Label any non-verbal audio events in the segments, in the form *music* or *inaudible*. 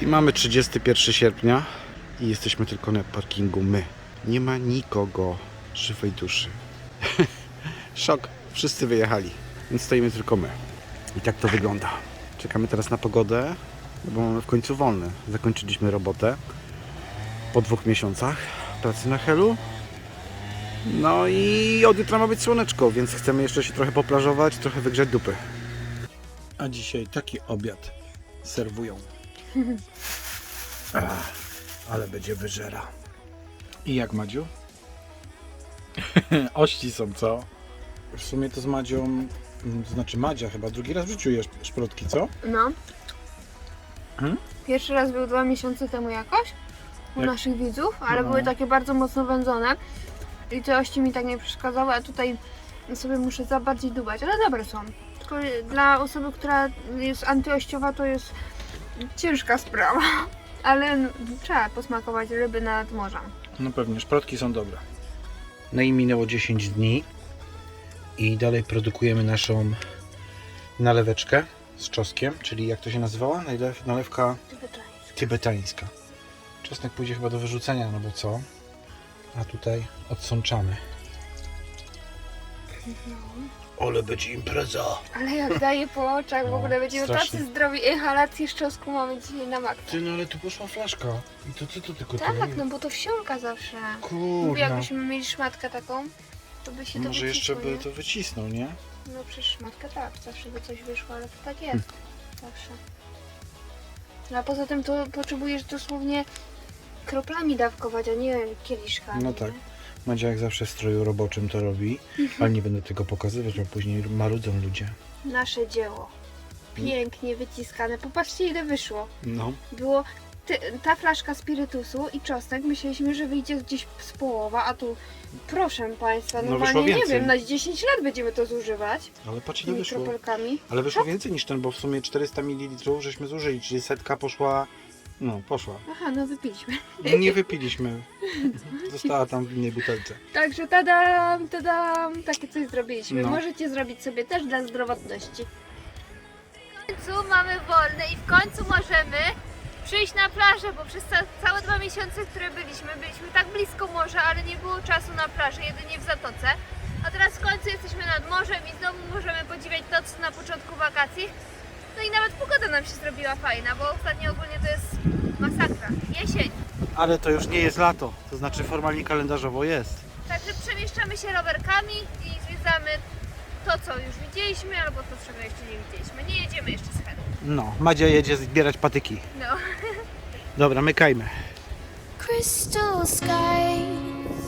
I mamy 31 sierpnia i jesteśmy tylko na parkingu my. Nie ma nikogo żywej duszy. *laughs* Szok. Wszyscy wyjechali, więc stoimy tylko my. I tak to wygląda. Czekamy teraz na pogodę, bo mamy w końcu wolne. Zakończyliśmy robotę po dwóch miesiącach pracy na Helu. No i od jutra ma być słoneczko, więc chcemy jeszcze się trochę poplażować, trochę wygrzać dupy. A dzisiaj taki obiad serwują. *laughs* Ach, ale będzie wyżera. I jak Madziu? *laughs* Ości są, co? W sumie to z Madzią, mm, to znaczy Madzia chyba drugi raz w życiu jesz szprotki, co? No. Hmm? Pierwszy raz był dwa miesiące temu jakoś u Jak- naszych widzów, ale No. były takie bardzo mocno wędzone i te ości mi tak nie przeszkadzały, a tutaj sobie muszę za bardziej dubać, ale dobre są. Tylko dla osoby, która jest antyościowa to jest ciężka sprawa, *laughs* ale no, trzeba posmakować ryby nad morzem. No pewnie, szprotki są dobre. No i minęło 10 dni i dalej produkujemy naszą naleweczkę z czosnkiem, czyli jak to się nazywała? Nalew, nalewka tybetańska. Czosnek pójdzie chyba do wyrzucenia, no bo co? A tutaj odsączamy. Ole będzie impreza! Ale jak daje po oczach, w No, ogóle będziemy strasznie. tacy zdrowi. Inhalację z czosnku mamy dzisiaj na maksa. Ty, no ale tu poszła flaszka. I to co to tylko Tak, no bo to wsiąka zawsze. Mówię, Kurna. jakbyśmy mieli szmatkę taką, to by się to Może jeszcze wycisło, by nie? to wycisnął, nie? No przecież szmatkę tak, zawsze by coś wyszło, ale to tak Hmm. jest. Zawsze. No a poza tym to potrzebujesz dosłownie kroplami dawkować, a nie kieliszkami. No tak. Madzia jak zawsze w stroju roboczym to robi, ale nie będę tego pokazywać, bo później marudzą ludzie. Nasze dzieło. Pięknie wyciskane. Popatrzcie ile wyszło. No. Było ty, ta flaszka spirytusu i czosnek. Myśleliśmy, że wyjdzie gdzieś z połowa, a tu proszę Państwa, No, normalnie wyszło nie więcej. wiem, na 10 lat będziemy to zużywać. Ale patrz ile Tymi wyszło. kropelkami. Ale wyszło więcej niż ten, bo w sumie 400 ml żeśmy zużyli, czyli setka poszła... No, poszła. Aha, no wypiliśmy. Nie wypiliśmy. Została tam w innej butelce. Także tadam, tadam, takie coś zrobiliśmy. No. Możecie zrobić sobie też dla zdrowotności. W końcu mamy wolne i w końcu możemy przyjść na plażę, bo przez ca- całe dwa miesiące, które byliśmy, byliśmy tak blisko morza, ale nie było czasu na plażę, jedynie w Zatoce. A teraz w końcu jesteśmy nad morzem i znowu możemy podziwiać to, co na początku wakacji. No i nawet pogoda nam się zrobiła fajna, bo ostatnio ogólnie to jest masakra. Jesień. Ale to już nie jest lato, to znaczy formalnie kalendarzowo jest. Także przemieszczamy się rowerkami i zwiedzamy to, co już widzieliśmy, albo to, czego jeszcze nie widzieliśmy. Nie jedziemy jeszcze z Helu. No, Madzia jedzie zbierać patyki. No. *laughs* Dobra, mykajmy. Crystal skies,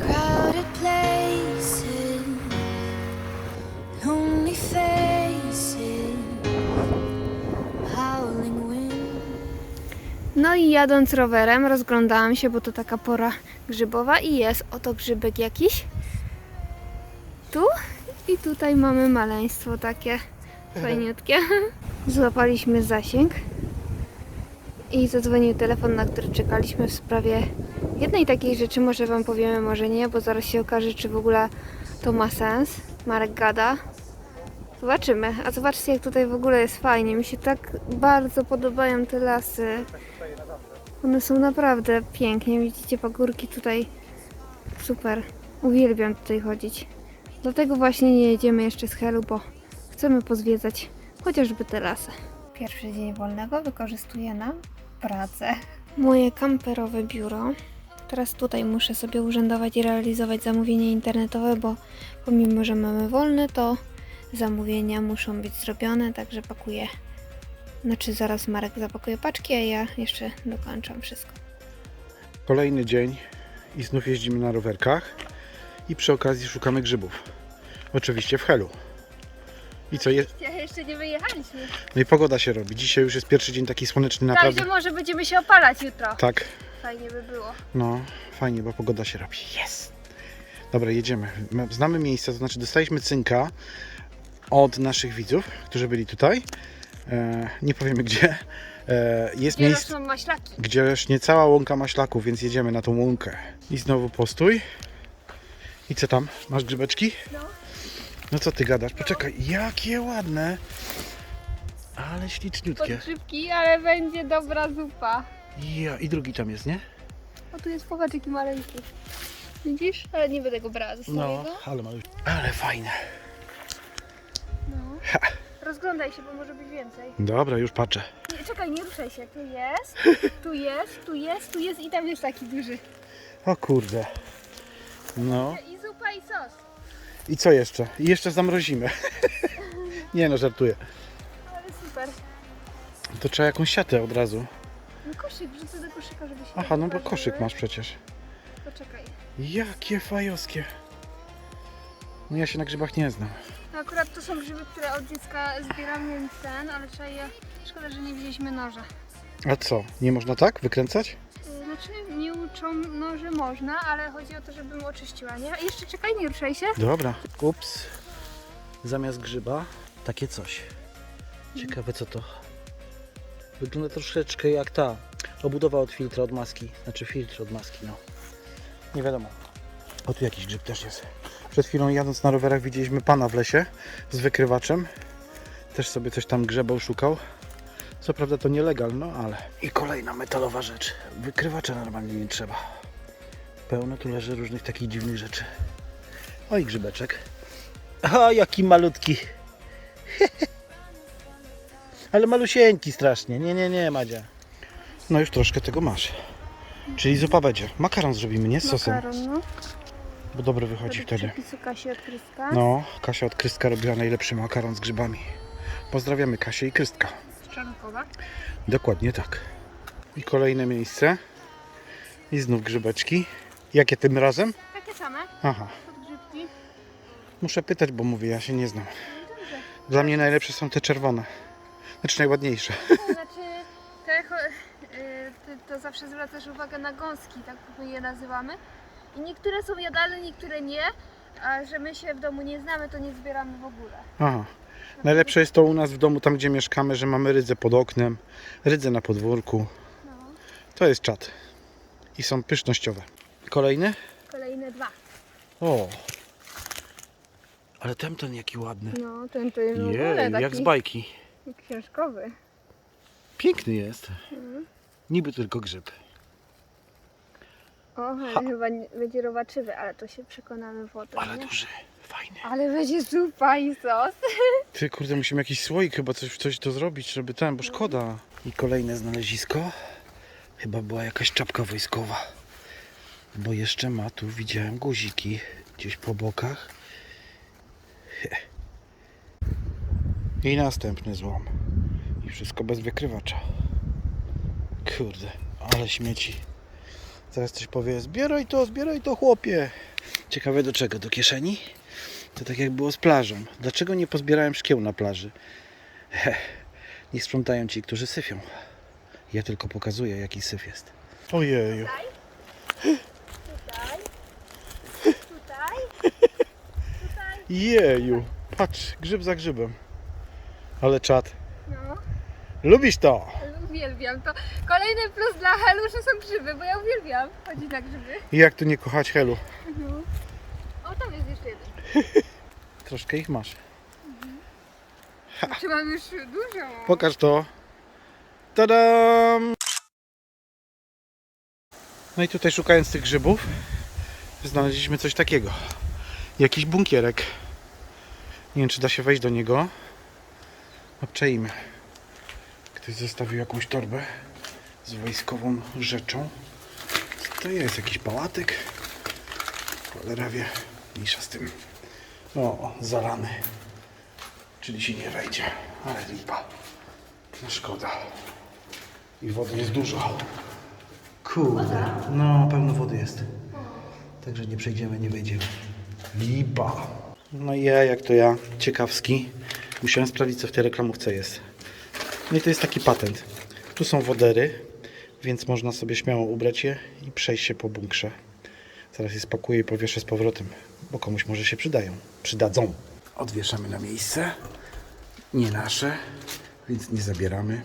crowded places, lonely faces. No i jadąc rowerem rozglądałam się, bo to taka pora grzybowa i jest oto grzybek jakiś. Tu i tutaj mamy maleństwo takie fajniutkie. *laughs* Złapaliśmy zasięg i zadzwonił telefon, na który czekaliśmy w sprawie jednej takiej rzeczy. Może Wam powiemy, może nie, bo zaraz się okaże, czy w ogóle to ma sens. Marek gada. Zobaczymy. A zobaczcie, jak tutaj w ogóle jest fajnie. Mi się tak bardzo podobają te lasy. One są naprawdę pięknie. Widzicie pagórki tutaj. Super. Uwielbiam tutaj chodzić. Dlatego właśnie nie jedziemy jeszcze z Helu, bo chcemy pozwiedzać chociażby te lasy. Pierwszy dzień wolnego wykorzystuję na pracę. Moje kamperowe biuro. Teraz tutaj muszę sobie urzędować i realizować zamówienie internetowe, bo pomimo, że mamy wolne, to zamówienia muszą być zrobione, także pakuję znaczy zaraz Marek zapakuje paczki, a ja jeszcze dokończam wszystko. Kolejny dzień i znów jeździmy na rowerkach i przy okazji szukamy grzybów. Oczywiście w Helu. I co jest? Ja jeszcze nie wyjechaliśmy. No i pogoda się robi. Dzisiaj już jest pierwszy dzień taki słoneczny naprawdę. Także może będziemy się opalać jutro. Tak, Fajnie by było. no fajnie, bo pogoda się robi. Jest! Dobra, jedziemy. My Znamy miejsce, to znaczy dostaliśmy cynka od naszych widzów, którzy byli tutaj. E, nie powiemy gdzie, E, jest Gdzie miejsce, rosną maślaki. gdzie rośnie cała łąka maślaków, więc jedziemy na tą łąkę. I znowu postój. I co tam? Masz grzybeczki? No. No co ty gadasz? Poczekaj, jakie ładne. Ale śliczniutkie. Podgrzybki, ale będzie dobra zupa. Ja, i drugi tam jest, nie? O, tu jest popatrz jaki maleńki. Widzisz? Ale nie będę go brała ze No, swojego. ale. Ale fajne. Rozglądaj się, bo może być więcej. Dobra, już patrzę. Nie, czekaj, nie ruszaj się. Tu jest, *laughs* tu jest, tu jest, tu jest i tam jest taki duży. O kurde. No. I zupa i sos. I co jeszcze? I jeszcze zamrozimy. *laughs* Nie no, żartuję. Ale super. To trzeba jakąś siatę od razu. No koszyk, wrzucę do koszyka, żeby się Aha, nie no bo wyparzyły. koszyk masz przecież. Poczekaj. Jakie fajowskie. No ja się na grzybach nie znam. No akurat to są grzyby, które od dziecka zbieram, więc ten, ale trzeba je... Szkoda, że nie wzięliśmy noża. A co? Nie można tak wykręcać? Yy, Znaczy, nie uczą noży można, ale chodzi o to, żebym oczyściła, nie? Jeszcze czekaj, nie ruszaj się. Dobra. Ups. Zamiast grzyba takie coś. Ciekawe co to. Wygląda troszeczkę jak ta obudowa od filtra od maski. Znaczy filtr od maski, no. Nie wiadomo. O tu jakiś grzyb też jest. Przed chwilą jadąc na rowerach widzieliśmy pana w lesie z wykrywaczem. Też sobie coś tam grzebał, szukał. Co prawda to nielegal, no ale. I kolejna metalowa rzecz. Wykrywacza normalnie nie trzeba. Pełno tu leży różnych takich dziwnych rzeczy. Oj, grzybeczek. O, jaki malutki. *laughs* Ale malusieńki strasznie. Nie, nie, nie, Madzia. No już troszkę tego masz. Czyli zupa będzie. Makaron zrobimy, nie? Z sosem. Makaron, no. Bo dobry wychodzi wtedy. przepisu Kasi od Kryska. No, Kasia od Krystka robiła najlepszy makaron z grzybami. Pozdrawiamy Kasię i Krystka. Z Czarnkowa. Dokładnie tak. I kolejne miejsce. I znów grzybeczki. Jakie tym razem? Takie same, Aha. podgrzybki. Muszę pytać, bo mówię, ja się nie znam. Dobrze. Dla mnie najlepsze są te czerwone. Znaczy najładniejsze. To *laughs* znaczy, te, cho- y, ty to zawsze zwracasz uwagę na gąski, tak my je nazywamy. I niektóre są jadalne, niektóre nie. A że my się w domu nie znamy, to nie zbieramy w ogóle. Aha. Najlepsze jest to u nas w domu, tam gdzie mieszkamy, że mamy rydzę pod oknem, rydzę na podwórku. No. To jest czad. I są pysznościowe. Kolejny? Kolejne dwa. O! Ale ten jaki ładny. No, ten to jest w ogóle taki jak z bajki. książkowy. Piękny jest. Mhm. Niby tylko grzyb. O, ale chyba nie, będzie robaczywy, ale to się przekonamy potem, Ale nie? duży, fajny. Ale będzie zupa i sos. *laughs* Ty kurde, musimy jakiś słoik chyba coś, coś to zrobić, żeby ten, bo szkoda. I kolejne znalezisko. Chyba była jakaś czapka wojskowa. Bo jeszcze ma tu, widziałem guziki gdzieś po bokach. He. I następny złom. I wszystko bez wykrywacza. Kurde, ale śmieci. Zaraz coś powie, zbieraj to, zbieraj to chłopie. Ciekawe do czego? Do kieszeni? To tak jak było z plażą. Dlaczego nie pozbierałem szkieł na plaży? Heh, niech sprzątają ci, którzy syfią. Ja tylko pokazuję, jaki syf jest. Ojeju. Tutaj. Tutaj. Jeju. Patrz, grzyb za grzybem. Ale czad. No, Lubisz to? uwielbiam to. Kolejny plus dla Helu, że są grzyby, bo ja uwielbiam chodzić na grzyby. I jak tu nie kochać Helu? No. O, tam jest jeszcze jeden. *laughs* Troszkę ich masz. Znaczy mam już dużo. Pokaż to. Tadam! No i tutaj szukając tych grzybów znaleźliśmy coś takiego. Jakiś bunkierek. Nie wiem czy da się wejść do niego. Obczajmy. Ktoś zostawił jakąś torbę z wojskową rzeczą. To jest? Jakiś pałatek? Cholera wie. Mniejsza z tym. O, zalany. Czyli się nie wejdzie. Ale lipa. No szkoda. I wody jest dużo. Kurde. No, pełno wody jest. Także nie przejdziemy, nie wejdziemy. Lipa. No i ja, jak to ja, ciekawski, musiałem sprawdzić, co w tej reklamówce jest. No i to jest taki patent. Tu są wodery, więc można sobie śmiało ubrać je i przejść się po bunkrze. Zaraz je spakuję i powieszę z powrotem, bo komuś może się przydają. Przydadzą. Odwieszamy na miejsce. Nie nasze, więc nie zabieramy.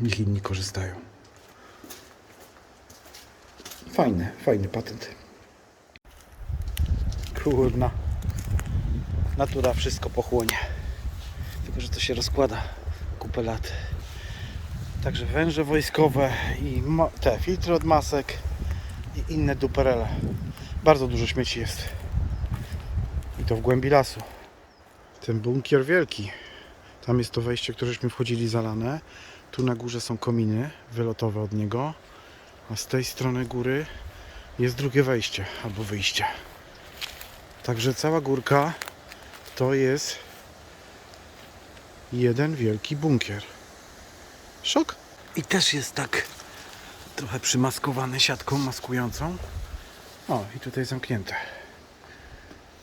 niech inni korzystają. Fajny, fajny patent. Kurna. Natura wszystko pochłonie. Tylko, że to się rozkłada kupę lat. Także węże wojskowe i te filtry od masek i inne duperele. Bardzo dużo śmieci jest. I to w głębi lasu. Ten bunkier wielki. Tam jest to wejście, któreśmy wchodzili zalane. Tu na górze są kominy wylotowe od niego. A z tej strony góry jest drugie wejście albo wyjście. Także cała górka to jest jeden wielki bunkier. Szok. I też jest tak trochę przymaskowany siatką maskującą. O, i tutaj zamknięte.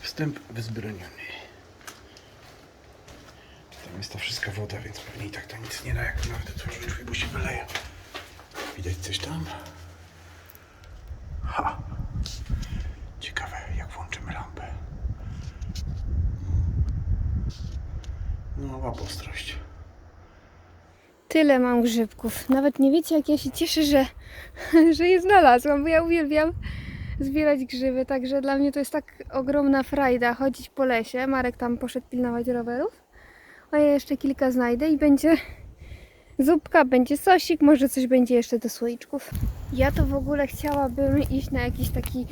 Wstęp wzbroniony. Tam jest ta wszystka woda, więc pewnie i tak to nic nie da, jak nawet otworzyć drzwi, bo się wyleje. Widać coś tam? Ha! Ciekawe, jak włączymy lampę. No, ma. Tyle mam grzybków. Nawet nie wiecie, jak ja się cieszę, że, *laughs* że je znalazłam, bo ja uwielbiam zbierać grzyby. Także dla mnie to jest tak ogromna frajda chodzić po lesie. Marek tam poszedł pilnować rowerów. A ja jeszcze kilka znajdę i będzie zupka, będzie sosik, może coś będzie jeszcze do słoiczków. Ja to w ogóle chciałabym iść na jakiś taki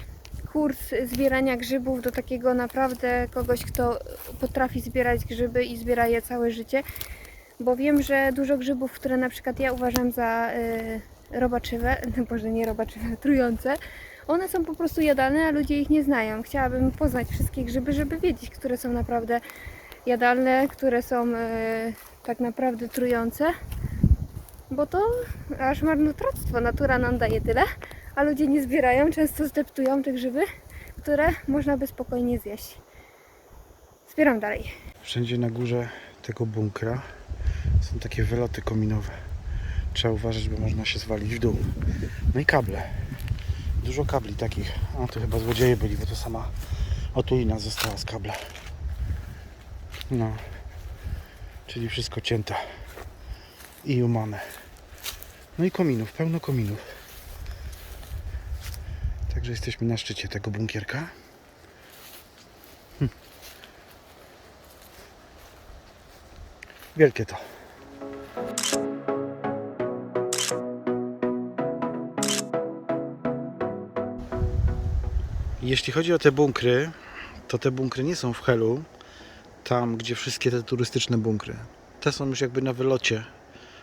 kurs zbierania grzybów do takiego naprawdę kogoś, kto potrafi zbierać grzyby i zbiera je całe życie bo wiem, że dużo grzybów, które na przykład ja uważam za y, robaczywe, *laughs* no boże nie robaczywe, trujące, one są po prostu jadalne, a ludzie ich nie znają. Chciałabym poznać wszystkie grzyby, żeby wiedzieć, które są naprawdę jadalne, które są y, tak naprawdę trujące, bo to aż marnotrawstwo. Natura nam daje tyle, a ludzie nie zbierają, często zdeptują te grzyby, które można by spokojnie zjeść. Zbieram dalej. Wszędzie na górze tego bunkra są takie wyloty kominowe. Trzeba uważać, bo można się zwalić w dół. No i kable. Dużo kabli takich. A to chyba złodzieje byli, bo to sama otulina została z kabla. No. Czyli wszystko cięte. I umane. No i kominów, pełno kominów. Także jesteśmy na szczycie tego bunkierka. Wielkie to. Jeśli chodzi o te bunkry, to te bunkry nie są w Helu, tam gdzie wszystkie te turystyczne bunkry. Te są już jakby na wylocie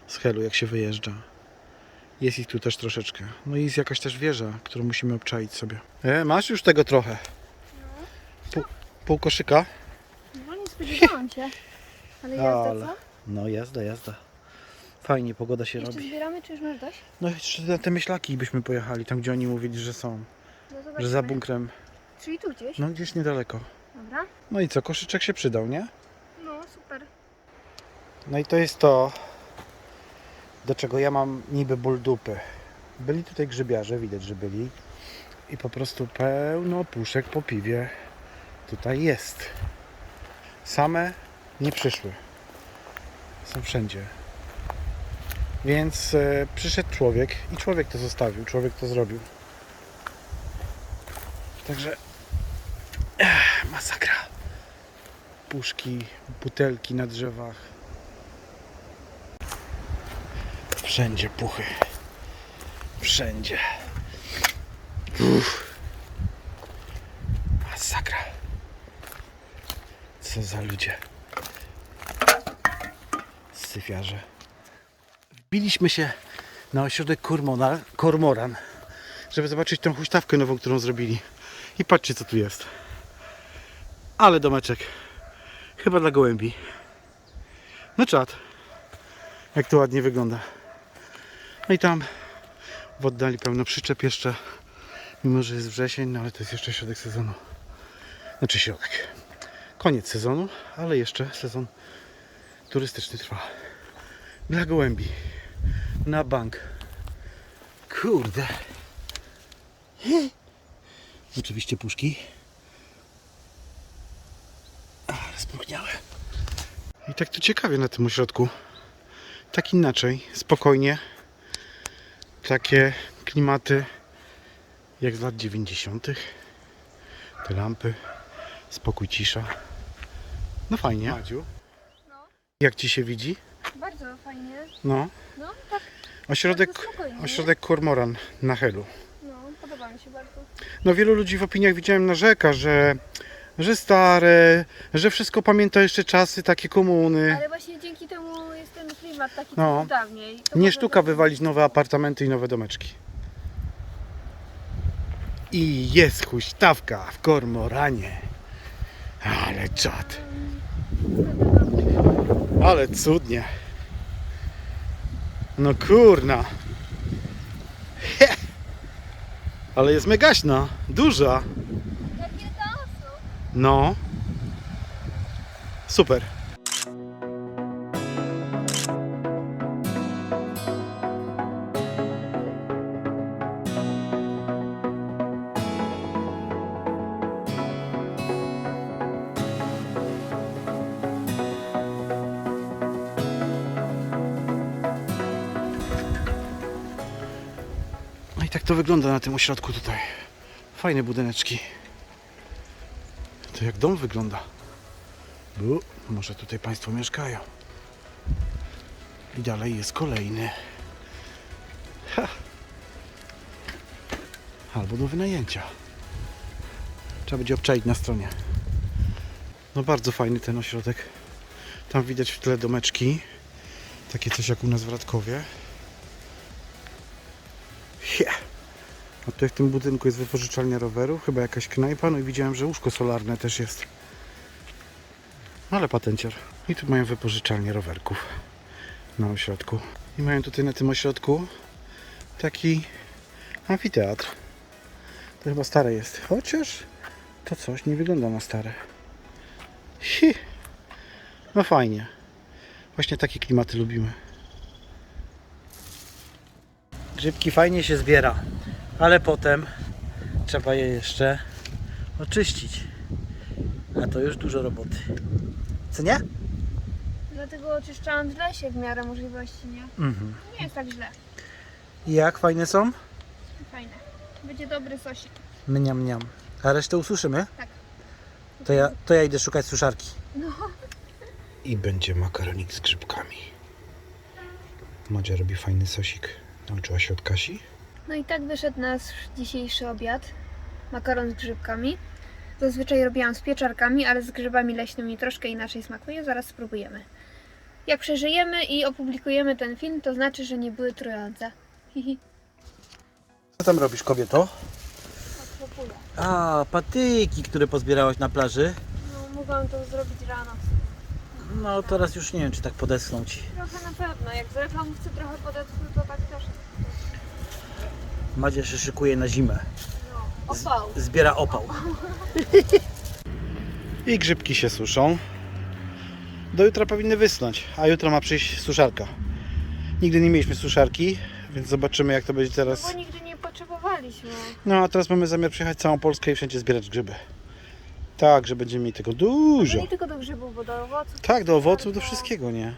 z Helu, jak się wyjeżdża. Jest ich tu też troszeczkę. No i jest jakaś też wieża, którą musimy obczaić sobie. E, masz już tego trochę. Pół, pół koszyka? No nie spodziewałam się. Ale jazda Ale- co? No jazda, jazda. Fajnie, pogoda się Jeszcze robi. zbieramy, czy już masz dość? No jeszcze na te myślaki byśmy pojechali, tam gdzie oni mówili, że są. No Że za bunkrem. Czyli tu gdzieś? No gdzieś niedaleko. Dobra. No i co, koszyczek się przydał, nie? No super. No i to jest to, do czego ja mam niby ból dupy. Byli tutaj grzybiarze, widać, że byli. I po prostu pełno puszek po piwie tutaj jest. Same nie przyszły. Są wszędzie. Więc e, przyszedł człowiek i człowiek to zostawił, człowiek to zrobił. Także ech, masakra. Puszki, butelki na drzewach. Wszędzie puchy. Wszędzie. Uff. Masakra. Co za ludzie. Syfiarze. Wbiliśmy się na ośrodek Kormona- Kormoran, żeby zobaczyć tą huśtawkę nową, którą zrobili. I patrzcie, co tu jest. Ale domeczek. Chyba dla gołębi. No czad. Jak to ładnie wygląda. No i tam w oddali pełno przyczep jeszcze. Mimo, że jest wrzesień, no ale to jest jeszcze środek sezonu. Znaczy środek. Koniec sezonu, ale jeszcze sezon turystyczny trwa. Dla gołębi. Na bank. Kurde. Oczywiście puszki. Spróchniałe. I tak to ciekawie na tym ośrodku. tak inaczej, spokojnie. Takie klimaty jak z lat 90. Te lampy, spokój, cisza. No fajnie. Madziu, No. jak ci się widzi? Bardzo fajnie. No. No, tak, Ośrodek, bardzo spokojnie. ośrodek Kormoran na Helu. No, podoba mi się bardzo. No wielu ludzi w opiniach widziałem narzeka, że, że stare, że wszystko pamięta jeszcze czasy takie komuny. Ale właśnie dzięki temu jest ten klimat taki No. no. dawniej. To Nie może sztuka być- wywalić nowe apartamenty i nowe domeczki. I jest huśtawka w Kormoranie. Ale czad. Ale cudnie. No kurna. He. Ale jest megaśna, duża. No. Super. No i tak to wygląda na tym ośrodku tutaj. Fajne budyneczki. To jak dom wygląda. Bu, może tutaj Państwo mieszkają. I dalej jest kolejny. Ha. Albo do wynajęcia. Trzeba będzie obczaić na stronie. No bardzo fajny ten ośrodek. Tam widać w tle domeczki. Takie coś jak u nas w Radkowie. A tutaj w tym budynku jest wypożyczalnia rowerów, chyba jakaś knajpa, no i widziałem, że łóżko solarne też jest. Ale patenciar. I tu mają wypożyczalnię rowerków na ośrodku. I mają tutaj na tym ośrodku taki amfiteatr. To chyba stare jest, chociaż to coś nie wygląda na stare. Hi. No fajnie. Właśnie takie klimaty lubimy. Grzybki fajnie się zbiera, ale potem trzeba je jeszcze oczyścić. A to już dużo roboty. Co nie? Dlatego oczyszczałam w lesie w miarę możliwości, nie? Mhm. Nie jest tak źle. I jak fajne są? Fajne. Będzie dobry sosik. Mniam, mniam. A resztę ususzymy? Tak. To ja, to ja idę szukać suszarki. I będzie makaronik z grzybkami. Madzia robi fajny sosik. Nauczyła się od Kasi. No i tak wyszedł nasz dzisiejszy obiad. Makaron z grzybkami. Zazwyczaj robiłam z pieczarkami, ale z grzybami leśnymi troszkę inaczej smakuje. Zaraz spróbujemy. Jak przeżyjemy i opublikujemy ten film, to znaczy, że nie były trujące. Hihi. Co tam robisz, kobieto? A, patyki, które pozbierałaś na plaży. No, mogłam to zrobić rano. No, teraz już nie wiem, czy tak podeschną ci. Trochę na pewno. Jak z reklamówce trochę podetkły, to tak też. Madzia się szykuje na zimę. No, opał. Zbiera opał. *laughs* I grzybki się suszą. Do jutra powinny wysnąć, a jutro ma przyjść suszarka. Nigdy nie mieliśmy suszarki, więc zobaczymy jak to będzie Bo teraz. nigdy nie potrzebowaliśmy. No a teraz mamy zamiar przyjechać całą Polskę i wszędzie zbierać grzyby. Tak, że będziemy mieli tego dużo. To nie tylko do grzybów, bo do owoców. Tak, do owoców, do wszystkiego, nie?